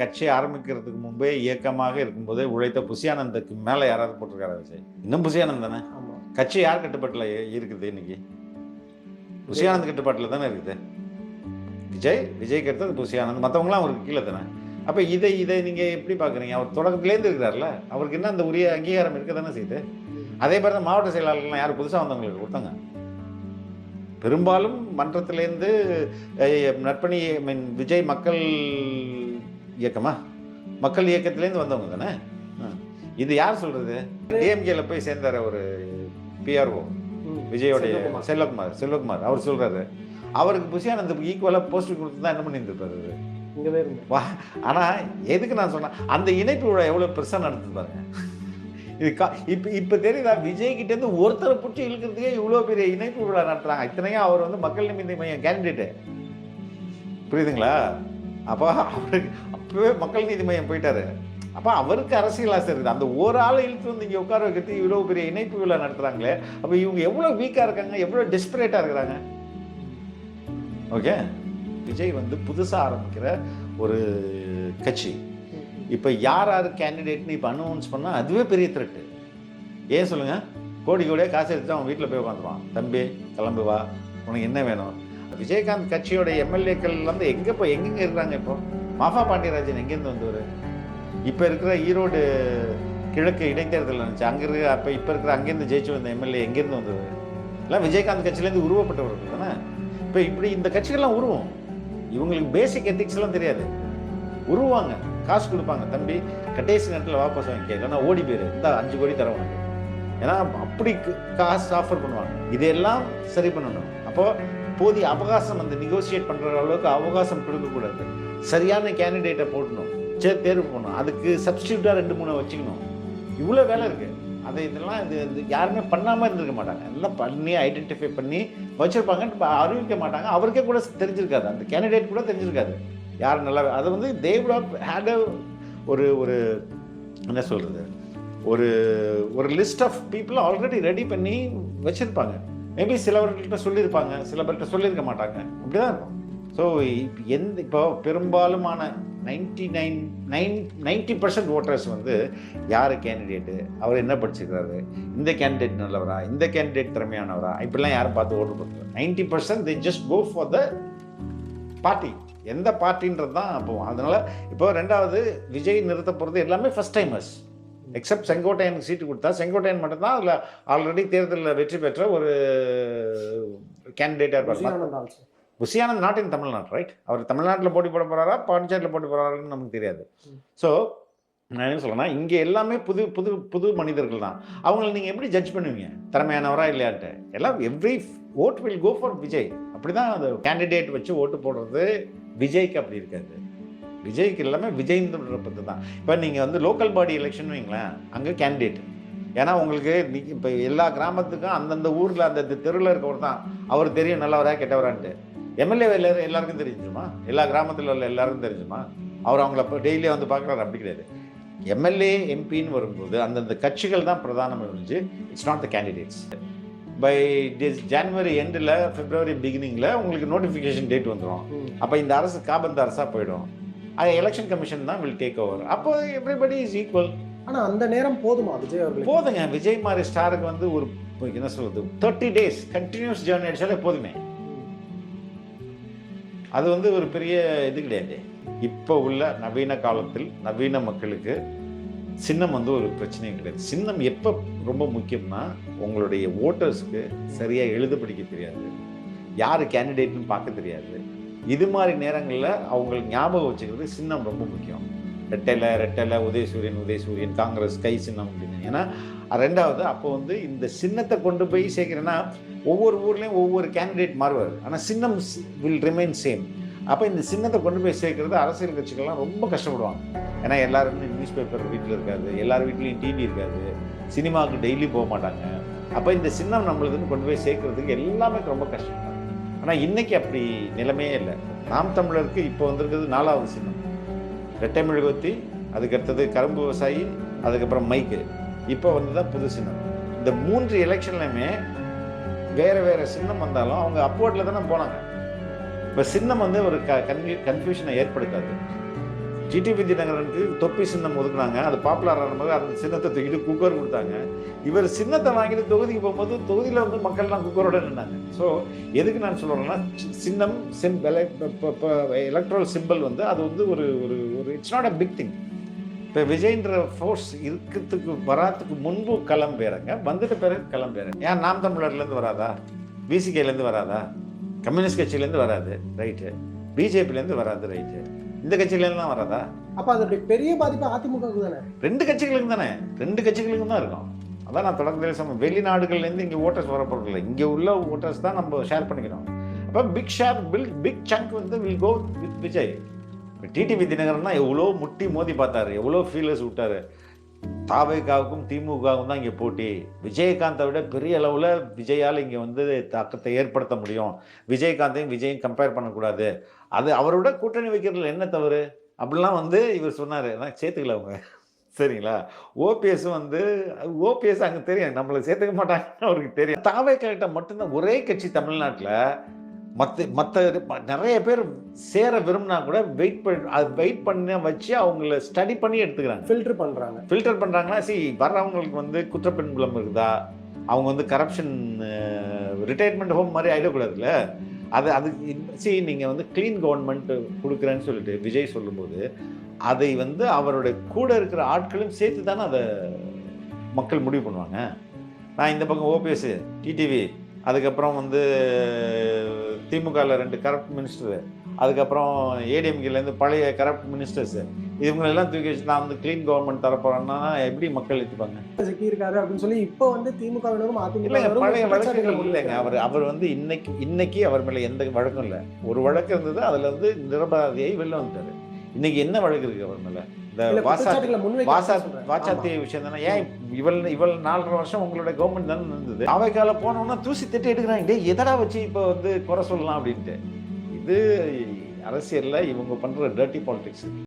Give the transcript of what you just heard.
கட்சி ஆரம்பிக்கிறதுக்கு முன்பே இயக்கமாக இருக்கும்போதே உழைத்த புசியானந்துக்கு மேலே யாராவது போட்டிருக்காரா விஜய்? இன்னும் புசியானந்த் தானே? ஆமா. கட்சி யார் கட்டுப்பாட்டில் இருக்குது இன்னைக்கு? புசியானந்த் கட்டுப்பாட்டில் தானே இருக்குது. விஜய் விஜய் அடுத்தது புசியானந்த் மற்றவங்களாம் அவருக்கு கீழே தானே? அப்போ இதை இதை நீங்கள் எப்படி பார்க்குறீங்க அவர் தொடக்கத்துலேருந்து இருக்கிறார்ல அவருக்கு என்ன அந்த உரிய அங்கீகாரம் இருக்க தானே செய்யுது அதே மாதிரி தான் மாவட்ட செயலாளர்கள்லாம் யார் புதுசாக வந்தவங்களுக்கு கொடுத்தாங்க. பெரும்பாலும் மன்றத்திலேருந்து நற்பணி ஐ மீன் விஜய் மக்கள் இயக்கமா? மக்கள் இயக்கத்திலேருந்து வந்தவங்க தானே. இது யார் சொல்கிறது டிஎம்கேல போய் சேர்ந்தார் ஒரு பிஆர்ஓ. விஜயோடைய செல்வகுமார். செல்வகுமார் அவர் சொல்றாரு. அவருக்கு புசியானந்துக்கு ஈக்குவலாக போஸ்ட் கொடுத்து தான் என்ன பண்ணியிருந்திருப்பாரு வா ஆனால் எதுக்கு நான் சொன்னேன் அந்த இணைப்பு விழா எவ்வளோ பெருசாக நடத்துது பாருங்க. இது கா இப்போ இப்போ தெரியுதா விஜய் கிட்டேருந்து ஒருத்தரை பிடிச்சி இழுக்கிறதுக்கே இவ்வளோ பெரிய இணைப்பு விழா நடத்துறாங்க. இத்தனையும் அவர் வந்து மக்கள் நிமிந்த மையம் கேண்டிடேட்டு புரியுதுங்களா? அப்போ அவருக்கு இப்போவே மக்கள் நீதி மையம் போயிட்டாரு. அப்போ அவருக்கு அரசியல் ஆசை இருக்குது. அந்த ஒரு ஆளை இழுத்து வந்து இங்கே உட்கார வைக்கிறது இவ்வளோ பெரிய இணைப்பு விழா நடத்துகிறாங்களே அப்போ இவங்க எவ்வளோ வீக்காக இருக்காங்க எவ்வளோ டெஸ்பரேட்டாக இருக்கிறாங்க? ஓகே விஜய் வந்து புதுசாக ஆரம்பிக்கிற ஒரு கட்சி. இப்போ யார் யார் கேண்டிடேட்னு இப்போ அனௌன்ஸ் பண்ணால் அதுவே பெரிய த்ரெட்டு ஏன் சொல்லுங்கள் கோடி கோடியாக காசு எடுத்து அவன் வீட்டில் போய் உட்காந்துருவான் தம்பி கிளம்பு வா. உனக்கு என்ன வேணும்? விஜயகாந்த் கட்சியோட எம்எல்ஏக்கள் வந்து எங்கே இப்போ எங்கெங்கே இருக்கிறாங்க இப்போ? மாஃபா பாண்டியராஜன் எங்கேருந்து வந்தவர்? இப்போ இருக்கிற ஈரோடு கிழக்கு இடைத்தேர்தல் நினச்சி அங்கே இருக்கிற அப்போ இப்போ இருக்கிற அங்கேருந்து ஜெயிச்சு வந்த எம்எல்ஏ எங்கேருந்து வந்தவர்? எல்லாம் விஜயகாந்த் கட்சியிலேருந்து உருவப்பட்டவர்கள் தானே? இப்போ இப்படி இந்த கட்சிகள்லாம் உருவம். இவங்களுக்கு பேசிக் எத்திக்ஸ்லாம் தெரியாது. உருவாங்க. காசு கொடுப்பாங்க. தம்பி கடைசி நேரத்தில் வாபஸ் வாங்கிக்க. இல்லைன்னா ஓடி போயிரு. இந்த அஞ்சு கோடி தரவாங்க ஏன்னா அப்படி காசு ஆஃபர் பண்ணுவாங்க. இதையெல்லாம் சரி பண்ணணும். அப்போது போதிய அவகாசம் அந்த நெகோசியேட் பண்ணுற அளவுக்கு அவகாசம் கொடுக்கக்கூடாது. சரியான கேண்டிடேட்டை போடணும். சரி தேர்வு பண்ணணும் அதுக்கு சப்ஸ்டியூட்டாக ரெண்டு மூணு வச்சுக்கணும். இவ்வளோ வேலை இருக்குது அதை இதெல்லாம் இது இது யாருமே பண்ணாமல் இருந்திருக்க மாட்டாங்க. எல்லாம் பண்ணி ஐடென்டிஃபை பண்ணி வச்சுருப்பாங்க அறிவிக்க மாட்டாங்க. அவருக்கே கூட தெரிஞ்சிருக்காது. அந்த கேண்டிடேட் கூட தெரிஞ்சிருக்காது. யார் நல்லா அதை வந்து தேவ் ஹேட் ஒரு ஒரு என்ன சொல்கிறது ஒரு ஒரு list of people already ready பண்ணி வச்சுருப்பாங்க. மேபி சிலவர்கள்ட்ட சொல்லியிருப்பாங்க. சில பேர்கிட்ட சொல்லியிருக்க மாட்டாங்க. அப்படி தான் இருக்கும். ஸோ எந்த இப்போ பெரும்பாலுமான ninety nine nine ninety percent voters வந்து யார் கேண்டிடேட்டு அவர் என்ன படிச்சிருக்காரு? இந்த கேண்டிடேட் நல்லவரா? இந்த கேண்டிடேட் திறமையானவரா? இப்படிலாம் யாரும் பார்த்து ஓட்டு போட்டுருக்காங்க ninety percent they just go for the party எந்த பார்ட்டின்றது தான் அப்போ அதனால் இப்போ ரெண்டாவது விஜய் நிறுத்த போகிறது எல்லாமே ஃபஸ்ட் டைமர்ஸ் எக்ஸப்ட் செங்கோட்டையனுக்கு சீட்டு கொடுத்தா செங்கோட்டையன் மட்டும்தான் அதில் ஆல்ரெடி தேர்தலில் வெற்றி பெற்ற ஒரு கேண்டிடேட்டாக இருப்பார் Bussy Anand not in Tamil Nadu right அவர் தமிழ்நாட்டில் போட்டி போட போகிறாரா பாண்டிச்சேரியில் போட்டி போகிறாருன்னு நமக்கு தெரியாது. ஸோ நான் என்ன சொல்றேன்னா இங்கே எல்லாமே புது புது புது மனிதர்கள் தான். அவங்கள நீங்கள் எப்படி ஜட்ஜ் பண்ணுவீங்க? திறமையானவரா இல்லையான்ட்டு? எல்லாம் every vote will go for Vijay அப்படி தான் அந்த கேண்டிடேட் வச்சு ஓட்டு போடுறது விஜய்க்கு அப்படி இருக்காது. விஜய்க்கு எல்லாமே விஜய்ன்ற பற்றி தான் இப்போ நீங்கள் வந்து லோக்கல் பாடி எலெக்ஷன் வைங்களேன் அங்கே கேண்டிடேட் ஏன்னா உங்களுக்கு இப்போ எல்லா கிராமத்துக்கும் அந்தந்த ஊரில் அந்த தெருவில் இருக்கவர் தான். அவர் தெரியும் நல்லவரா கெட்டவரான்ட்டு. எம்எல்ஏ எல்லாரும் எல்லாருக்கும் தெரிஞ்சுமா எல்லா கிராமத்தில் உள்ள எல்லாருக்கும் தெரிஞ்சுமா? அவர் அவங்கள இப்போ டெய்லியாக வந்து பார்க்குறாரு அப்படி கிடையாது. எம்எல்ஏ எம்பின்னு வரும்போது அந்தந்த கட்சிகள் தான் பிரதானம் இருந்துச்சு. It's not the candidates by this January எண்டில் பிப்ரவரி பிகினிங்கில் உங்களுக்கு நோட்டிஃபிகேஷன் டேட் வந்துடும் அப்போ இந்த அரசு காபந்த அரசாக போயிடும். அது எலெக்ஷன் கமிஷன் தான் வில் டேக் ஓவர் அப்போ எவ்ரிபடி இஸ் ஈக்குவல் ஆனால் அந்த நேரம் போதுமா விஜய் அவர்கள் போதுங்க. விஜய் மாதிரி ஸ்டாருக்கு வந்து ஒரு என்ன சொல்றது தேர்ட்டி டேஸ் கண்டினியூஸ் ஜேர்னி அடிச்சாலே போதுமே. அது வந்து ஒரு பெரிய இது கிடையாது. இப்போ உள்ள நவீன காலத்தில் நவீன மக்களுக்கு சின்னம் வந்து ஒரு பிரச்சனையும் கிடையாது. சின்னம் எப்போ ரொம்ப முக்கியம்னா உங்களுடைய ஓட்டர்ஸ்க்கு சரியாக எழுத படிக்க தெரியாது. யார் கேண்டிடேட்னு பார்க்க தெரியாது. இது மாதிரி நேரங்களில் அவங்களுக்கு ஞாபகம் வச்சுக்கிறது சின்னம் ரொம்ப முக்கியம். ரெட்டலை ரெட்டலை உதயசூரியன் உதயசூரியன் காங்கிரஸ் கை சின்னம் அப்படின்னு. ஏன்னா ரெண்டாவது அப்போ வந்து இந்த சின்னத்தை கொண்டு போய் சேர்க்குறேன்னா ஒவ்வொரு ஊர்லேயும் ஒவ்வொரு கேண்டிடேட் மாறுவார். ஆனால் சின்னம் வில் ரிமைன் சேம் அப்போ இந்த சின்னத்தை கொண்டு போய் சேர்க்கறது அரசியல் கட்சிகள்லாம் ரொம்ப கஷ்டப்படுவாங்க. ஏன்னா எல்லாருமே நியூஸ் பேப்பர் வீட்டில் இருக்காது எல்லார் வீட்லேயும் டிவி இருக்காது சினிமாவுக்கு டெய்லி போக மாட்டாங்க. அப்போ இந்த சின்னம் நம்மளுதுன்னு கொண்டு போய் சேர்க்கறதுக்கு எல்லாமே ரொம்ப கஷ்டம். ஆனால் இன்றைக்கி அப்படி நிலைமையே இல்லை. நாம் தமிழருக்கு இப்போ வந்திருக்கிறது நாலாவது சின்னம். ரெட்டை மெழுகுவத்தி அதுக்கடுத்தது கரும்பு விவசாயி அதுக்கப்புறம் மைக்கு. இப்போ வந்து தான் புது சின்னம். இந்த மூன்று எலெக்ஷன்லையுமே வேறு வேறு சின்னம் வந்தாலும் அவங்க அப்போட்டில் தானே போனாங்க. இப்போ சின்னம் வந்து ஒரு க கன்ஃபியூ கன்ஃபியூஷனை ஏற்படுத்தாது. ஜிடிபி தினகரனுக்கு தொப்பி சின்னம் ஒதுக்குனாங்க. அது பாப்புலர் ஆனபோது அந்த சின்னத்தை தூக்கிட்டு குக்கர் கொடுத்தாங்க. இவர் சின்னத்தை வாங்கிட்டு தொகுதிக்கு போகும்போது தொகுதியில் வந்து மக்கள்லாம் குக்கரோட நின்னாங்க. ஸோ எதுக்கு நான் சொல்கிறேன்னா சின்னம் சிம் எலக்ட்ரல் சிம்பிள் வந்து அது வந்து ஒரு ஒரு ஒரு it's not a big thing இப்போ விஜய்ன்ற ஃபோர்ஸ் இருக்கிறதுக்கு வராதுக்கு முன்பு கிளம்புறங்க வந்துட்டு பிறகு கிளம்புறங்க ஏன் நாம் தமிழர்லேருந்து வராதா? பிசிகேலேருந்து வராதா? கம்யூனிஸ்ட் கட்சியிலேருந்து வராது ரைட்டு பிஜேபிலேருந்து வராது ரைட்டு இந்த கட்சியிலேருந்துலாம் வராதா? அப்ப அது பெரிய பாதிப்பு அதிமுகவுக்கு தானே? ரெண்டு கட்சிகளுக்கும் தானே? ரெண்டு கட்சிகளுக்கும் தான் இருக்கும். அதான் நான் தொடர்ந்து சொன்ன வெளிநாடுகள்லேருந்து இங்கே ஓட்டர்ஸ் வர போகிறதில்ல இங்கே உள்ள ஓட்டர்ஸ் தான் நம்ம ஷேர் பண்ணிக்கிறோம் அப்போ big share bill big chunk வந்து will go with Vijay TTV Dhinakaran எவ்வளோ முட்டி மோதி பார்த்தாரு. எவ்வளோ ஃபீலர்ஸ் விட்டாரு. தாவேகாவுக்கும் திமுகவுக்கும் தான் இங்கே போட்டி. விஜயகாந்தை விட பெரிய அளவில் விஜயால் இங்கே வந்து தாக்கத்தை ஏற்படுத்த முடியும். விஜயகாந்தையும் விஜயும் கம்பேர் பண்ணக்கூடாது. அது அவரோட கூட்டணி வைக்கிறதுல என்ன தவறு? அப்படிலாம் வந்து இவர் சொன்னார். நான் சேர்த்துக்கல அவங்க. சரிங்களா? ஓபிஎஸ் வந்து ஓபிஎஸ் அங்கே தெரியும். நம்மளை சேர்த்துக்க மாட்டாங்கன்னு அவருக்கு தெரியும். தாவே கிட்ட மட்டும்தான் ஒரே கட்சி தமிழ்நாட்டில் மற்ற மற்ற நிறைய பேர் சேர விரும்பினா கூட வெயிட் பண்ணி அது வெயிட் பண்ண வச்சு அவங்கள ஸ்டடி பண்ணி எடுத்துக்கிறாங்க. ஃபில்டர் பண்றாங்க. ஃபில்டர் பண்ணுறாங்கன்னா சி வர்றவங்களுக்கு வந்து குற்றப்பின்புலம் இருக்குதா? அவங்க வந்து கரப்ஷன் ரிட்டையர்மெண்ட் ஹோம் மாதிரி ஆகிடக்கூடாதுல்ல அது அது சி நீங்கள் வந்து க்ளீன் கவர்மெண்ட் கொடுக்குறேன்னு சொல்லிட்டு விஜய் சொல்லும்போது அதை வந்து அவருடைய கூட இருக்கிற ஆட்களும் சேர்த்து தானே அதை மக்கள் முடிவு பண்ணுவாங்க? நான் இந்த பக்கம் ஓபிஎஸ் டிடிவி அதுக்கப்புறம் வந்து திமுகவில் ரெண்டு கரப்ட் மினிஸ்டரு அதுக்கப்புறம் ஏடிஎம்கேலேருந்து பழைய கரப்ட் மினிஸ்டர்ஸ் இவங்களெல்லாம் தூக்கி வச்சு நான் வந்து க்ளீன் கவர்மெண்ட் தரப்போறேன்னா எப்படி மக்கள் ஏற்றுப்பாங்க சிக்கி இருக்காரு அப்படின்னு சொல்லி இப்போ வந்து திமுகவினரும் இல்லைங்க பழைய அதிமுக வழக்குகள் இல்லைங்க. அவர் அவர் வந்து இன்னைக்கு இன்னைக்கு அவர் மேலே எந்த வழக்கும் இல்லை. ஒரு வழக்கு இருந்தது அதில் வந்து நிரபராதியாகி வெளில வந்துட்டாரு. இன்னைக்கு என்ன வழக்கு இருக்கு அவர் மேலே? இந்த வாசா வாசா வாச்சாத்தி விஷயம் தானே? ஏன் இவள் இவள் நாலரை வருஷம் உங்களோட கவர்மெண்ட் தானே இருந்தது அவைக்கால போனோம்னா தூசி தட்டி எடுக்கிறாங்க. எதடா வச்சு இப்போ வந்து குறை சொல்லலாம் அப்படின்ட்டு? இது அரசியல்ல இவங்க பண்ற டர்ட்டி பாலிடிக்ஸ்